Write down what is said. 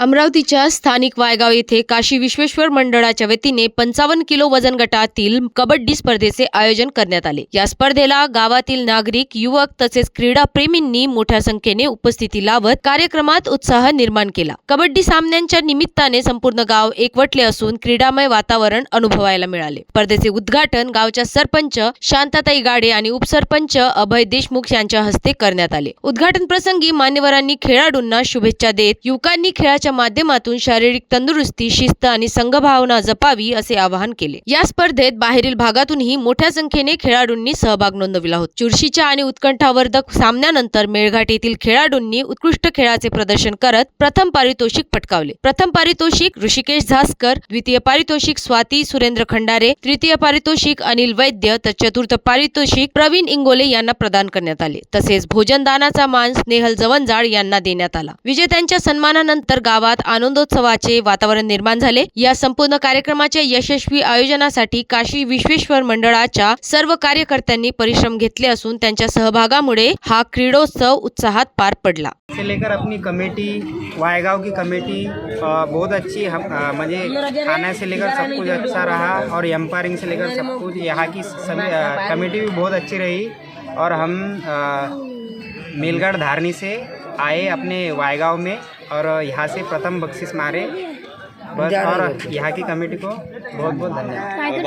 अमरावतीच्या स्थानिक वायगाव येथे काशी विश्वेश्वर मंडळाच्या वतीने पंचावन्न किलो वजन गटातील कबड्डी स्पर्धेचे आयोजन करण्यात आले. या स्पर्धेला गावातील नागरिक युवक तसेच क्रीडा प्रेमींनी मोठ्या संख्येने उपस्थिती लावत कार्यक्रमात उत्साह निर्माण केला. कबड्डी सामन्यांच्या निमित्ताने संपूर्ण गाव एकवटले असून क्रीडामय वातावरण अनुभवायला मिळाले. स्पर्धेचे उद्घाटन गावच्या सरपंच शांताताई गाडे आणि उपसरपंच अभय देशमुख यांच्या हस्ते करण्यात आले. उद्घाटन प्रसंगी मान्यवरांनी खेळाडूंना शुभेच्छा देत युवकांनी खेळाच्या माध्यमातून शारीरिक तंदुरुस्ती शिस्त आणि संघभावना जपावी असे आवाहन केले. या स्पर्धेत बाहेरील भागातूनही मोठ्या संख्येने खेळाडूंनी सहभाग नोंदविला होता. चुरशीच्या आणि उत्कंठावर्धक सामन्यानंतर मेळघाट येथील खेळाडूंनी उत्कृष्ट खेळाचे प्रदर्शन करत प्रथम पारितोषिक पटकावले. प्रथम पारितोषिक ऋषिकेश झासकर द्वितीय पारितोषिक स्वाती सुरेंद्र खंडारे तृतीय पारितोषिक अनिल वैद्य तर चतुर्थ पारितोषिक प्रवीण इंगोले यांना प्रदान करण्यात आले. तसेच भोजनदानाचा मान स्नेहल जवंजाळ यांना देण्यात आला. विजेत्यांच्या सन्मानानंतर गाव गावात आनंदोत्सवाचे वातावरण निर्माण झाले. या संपूर्ण कार्यक्रमाच्या यशस्वी आयोजनासाठी काशी विश्वेश्वर मंडळाच्या सर्व कार्यकर्त्यांनी परिश्रम घेतले असून त्यांच्या सहभागामुळे हा क्रीडोत्सव उत्साहात पार पडला. से लेकर अपनी कमेटी वायगांव की कमेटी बहुत अच्छी म्हणजे अ, खाना से लेकर सब कुछ अच्छा रहा और एम्पायरिंग से लेकर सब कुछ यहाँ की सभी कमेटी भी बहुत अच्छी रही और हम मेलगढ़ धारनी से आए अपने वायगांव में। और यहाँ से प्रथम बख्शिश मारे। बस और यहाँ की कमेटी को बहुत बहुत धन्यवाद